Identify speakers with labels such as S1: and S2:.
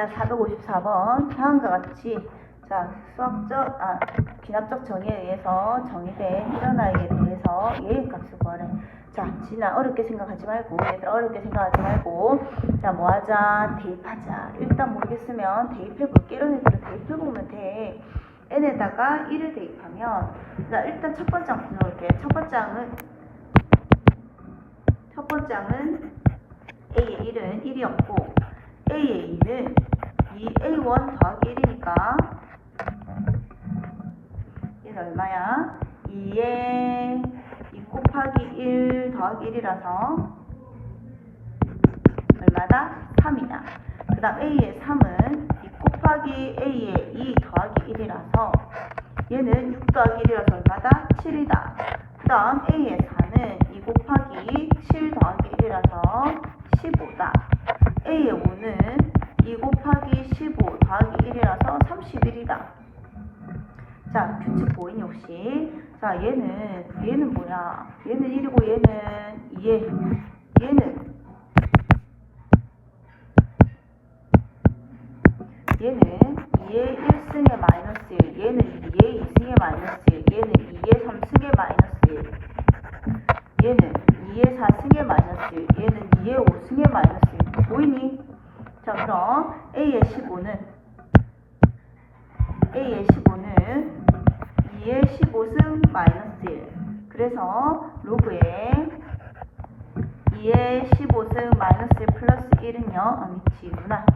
S1: 자, 454번. 다음과 같이, 자, 수학적, 아, 귀납적 정의에 의해서 정의된 일어나기에 대해서 예의 값을 구하래. 자, 진아, 어렵게 생각하지 말고, 얘들아, 어렵게 생각하지 말고, 자, 뭐 하자? 대입하자. 일단 모르겠으면 대입해 볼게. 이런 애들은 대입해 보면 돼. n에다가 1을 대입하면, 자, 일단 첫 번째 항 불러올게. 첫 번째 항은, 첫 번째 항은 A의 1은 1이었고, A의 2는 2A1 더하기 1이니까, 얘는 얼마야? 2에 2 곱하기 1 더하기 1이라서 얼마다? 3이다. 그 다음 A의 3은 2 곱하기 A의 2 더하기 1이라서 얘는 6 더하기 1이라서 얼마다? 7이다. 그 다음 A의 4는 2 곱하기 7 더하기 1이라서 15다. A의 5 31이다. 자, 규칙 보이니 혹시? 자, 얘는 얘는 뭐야? 얘는 1이고 얘는 2에 얘는 얘는 2의 1승의 마이너스 1, 얘는 2의 2승의 마이너스 1, 얘는 2의 3승의 마이너스 1, 얘는 2의 4승의 마이너스 1, 얘는 2의 5승의 마이너스 1. 보이니? 자, 그럼 A의 15는 A의 15는 2의 15승 마이너스 1. 그래서 로그에 2의 15승 마이너스 1 플러스 1은요, 어, 미치구나. 답은 얼마다? 15다.